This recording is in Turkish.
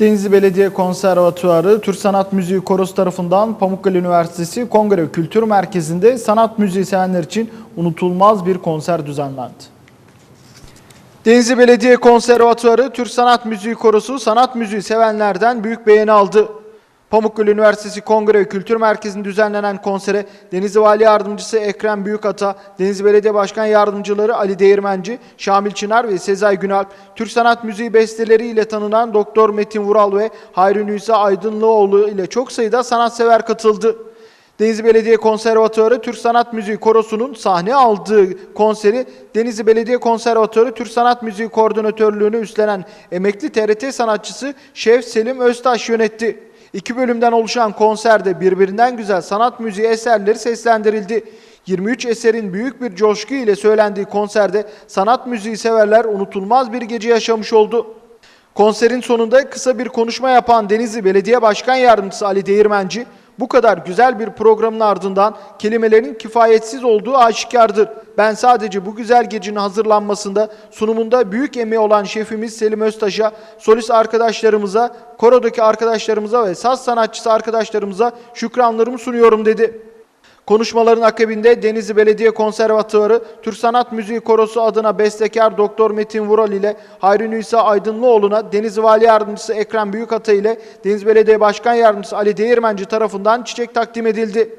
Denizli Belediye Konservatuarı Türk Sanat Müziği Korosu tarafından Pamukkale Üniversitesi Kongre Kültür Merkezi'nde sanat müziği sevenler için unutulmaz bir konser düzenlendi. Denizli Belediye Konservatuarı Türk Sanat Müziği Korosu sanat müziği sevenlerden büyük beğeni aldı. Pamukkale Üniversitesi Kongre ve Kültür Merkezi'nde düzenlenen konsere Denizli Vali Yardımcısı Ekrem Büyükata, Denizli Belediye Başkan Yardımcıları Ali Değirmenci, Şamil Çınar ve Sezai Günalp, Türk sanat müziği besteleriyle tanınan Doktor Metin Vural ve Hayri Nisa Aydınlıoğlu ile çok sayıda sanatsever katıldı. Denizli Belediye Konservatuarı Türk Sanat Müziği Korosu'nun sahne aldığı konseri Denizli Belediye Konservatuarı Türk Sanat Müziği Koordinatörlüğünü üstlenen emekli TRT sanatçısı Şef Selim Öztaş yönetti. İki bölümden oluşan konserde birbirinden güzel sanat müziği eserleri seslendirildi. 23 eserin büyük bir coşku ile söylendiği konserde sanat müziği severler unutulmaz bir gece yaşamış oldu. Konserin sonunda kısa bir konuşma yapan Denizli Belediye Başkan Yardımcısı Ali Değirmenci, bu kadar güzel bir programın ardından kelimelerin kifayetsiz olduğu aşikardır. Ben sadece bu güzel gecenin hazırlanmasında, sunumunda büyük emeği olan şefimiz Selim Öztaş'a, solist arkadaşlarımıza, korodaki arkadaşlarımıza ve saz sanatçısı arkadaşlarımıza şükranlarımı sunuyorum dedi. Konuşmaların akabinde Denizli Belediye Konservatuarı Türk Sanat Müziği Korosu adına bestekar Doktor Metin Vural ile Hayri Nisa Aydınlıoğlu'na Denizli Vali Yardımcısı Ekrem Büyükata ile Denizli Belediye Başkan Yardımcısı Ali Değirmenci tarafından çiçek takdim edildi.